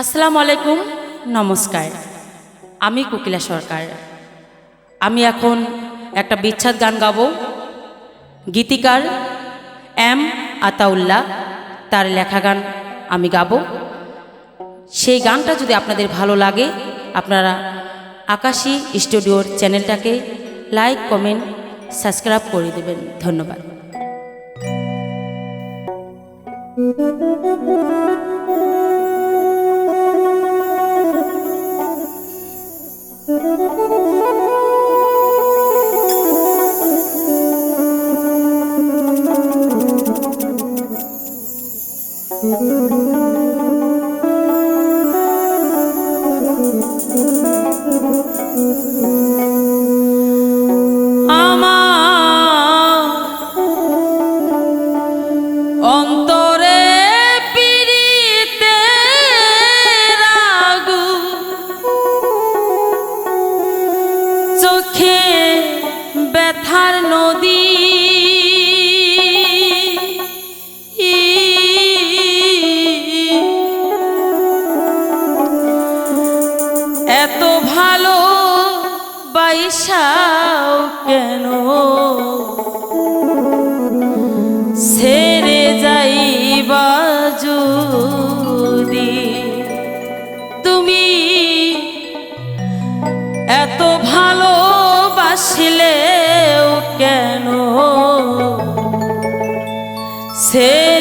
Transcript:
আসসালামু আলাইকুম নমস্কার। আমি কোকিলা সরকার। আমি এখন একটা বিচ্ছাদ গান গাবো। গীতিকার এম আতাউল্লাহ, তার লেখা গান আমি গাবো। সেই গানটা যদি আপনাদের ভালো লাগে, আপনারা আকাশী স্টুডিওর চ্যানেলটাকে লাইক, কমেন্ট, সাবস্ক্রাইব করে দেবেন। ধন্যবাদ। আমার তুমি এত ভালোবাসিলেও কেন? ছেড়ে